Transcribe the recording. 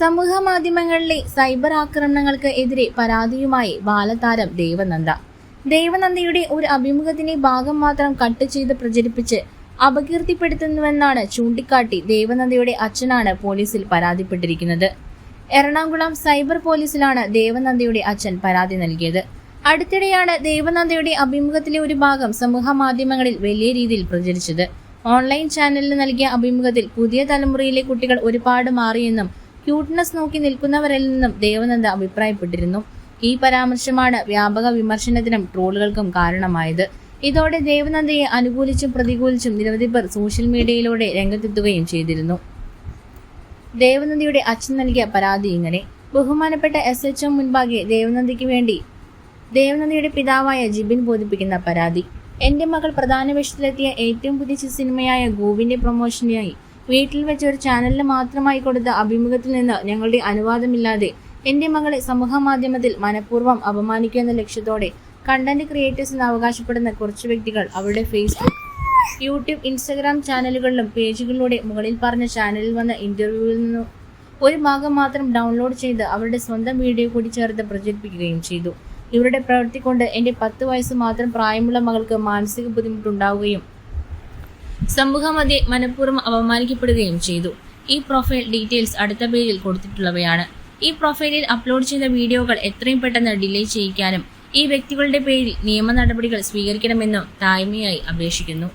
സമൂഹ മാധ്യമങ്ങളിലെ സൈബർ ആക്രമണങ്ങൾക്ക് എതിരെ പരാതിയുമായി ബാലതാരം ദേവനന്ദ. ദേവനന്ദയുടെ ഒരു അഭിമുഖത്തിന്റെ ഭാഗം മാത്രം കട്ട് ചെയ്ത് പ്രചരിപ്പിച്ച് അപകീർത്തിപ്പെടുത്തുന്നുവെന്നാണ് ചൂണ്ടിക്കാട്ടി ദേവനന്ദയുടെ അച്ഛനാണ് പോലീസിൽ പരാതിപ്പെട്ടിരിക്കുന്നത്. എറണാകുളം സൈബർ പോലീസിലാണ് ദേവനന്ദയുടെ അച്ഛൻ പരാതി നൽകിയത്. അടുത്തിടെയാണ് ദേവനന്ദയുടെ അഭിമുഖത്തിലെ ഒരു ഭാഗം സമൂഹ മാധ്യമങ്ങളിൽ വലിയ രീതിയിൽ പ്രചരിച്ചത്. ഓൺലൈൻ ചാനലിന് നൽകിയ അഭിമുഖത്തിൽ പുതിയ തലമുറയിലെ കുട്ടികൾ ഒരുപാട് മാറിയെന്നും ക്യൂട്ട്നെസ് നോക്കി നിൽക്കുന്നവരിൽ നിന്നും ദേവനന്ദ അഭിപ്രായപ്പെട്ടിരുന്നു. ഈ പരാമർശമാണ് വ്യാപക വിമർശനത്തിനും ട്രോളുകൾക്കും കാരണമായത്. ഇതോടെ ദേവനന്ദയെ അനുകൂലിച്ചും പ്രതികൂലിച്ചും നിരവധി പേർ സോഷ്യൽ മീഡിയയിലൂടെ രംഗത്തെത്തുകയും ചെയ്തിരുന്നു. ദേവനന്ദയുടെ അച്ഛൻ നൽകിയ പരാതി ഇങ്ങനെ. ബഹുമാനപ്പെട്ട എസ് എച്ച് മുൻപാകെ ദേവനന്ദിക്ക് വേണ്ടി ദേവനന്ദയുടെ പിതാവായ ജിബിൻ ബോധിപ്പിക്കുന്ന പരാതി. എന്റെ മകൾ പ്രധാന വേഷത്തിലെത്തിയ ഏറ്റവും പുതിയ സിനിമയായ ഗോവിന്റെ പ്രൊമോഷനായി വീട്ടിൽ വെച്ച് ഒരു ചാനലിന് മാത്രമായി കൊടുത്ത അഭിമുഖത്തിൽ നിന്ന് ഞങ്ങളുടെ അനുവാദമില്ലാതെ എന്റെ മകളെ സമൂഹ മാധ്യമത്തിൽ മനഃപൂർവം അപമാനിക്കുക എന്ന ലക്ഷ്യത്തോടെ കണ്ടന്റ് ക്രിയേറ്റേഴ്സ് എന്ന് അവകാശപ്പെടുന്ന കുറച്ച് വ്യക്തികൾ അവരുടെ ഫേസ്ബുക്ക് യൂട്യൂബ് ഇൻസ്റ്റഗ്രാം ചാനലുകളിലും പേജുകളിലൂടെ മുകളിൽ പറഞ്ഞ ചാനലിൽ വന്ന ഇന്റർവ്യൂവിൽ നിന്നും ഒരു ഭാഗം മാത്രം ഡൗൺലോഡ് ചെയ്ത് അവരുടെ സ്വന്തം വീഡിയോ കൂടി ചേർത്ത് പ്രചരിപ്പിക്കുകയും ചെയ്തു. ഇവരുടെ പ്രവൃത്തി കൊണ്ട് എന്റെ പത്ത് വയസ്സ് മാത്രം പ്രായമുള്ള മകൾക്ക് മാനസിക ബുദ്ധിമുട്ടുണ്ടാവുകയും സമൂഹമധ്യേ മനഃപൂർവം അപമാനിക്കപ്പെടുകയും ചെയ്തു. ഈ പ്രൊഫൈൽ ഡീറ്റെയിൽസ് അടുത്ത പേജിൽ കൊടുത്തിട്ടുള്ളവയാണ്. ഈ പ്രൊഫൈലിൽ അപ്ലോഡ് ചെയ്ത വീഡിയോകൾ എത്രയും പെട്ടെന്ന് ഡിലേ ചെയ്യിക്കാനും ഈ വ്യക്തികളുടെ പേരിൽ നിയമ നടപടികൾ സ്വീകരിക്കണമെന്നും താഴ്മയായി അപേക്ഷിക്കുന്നു.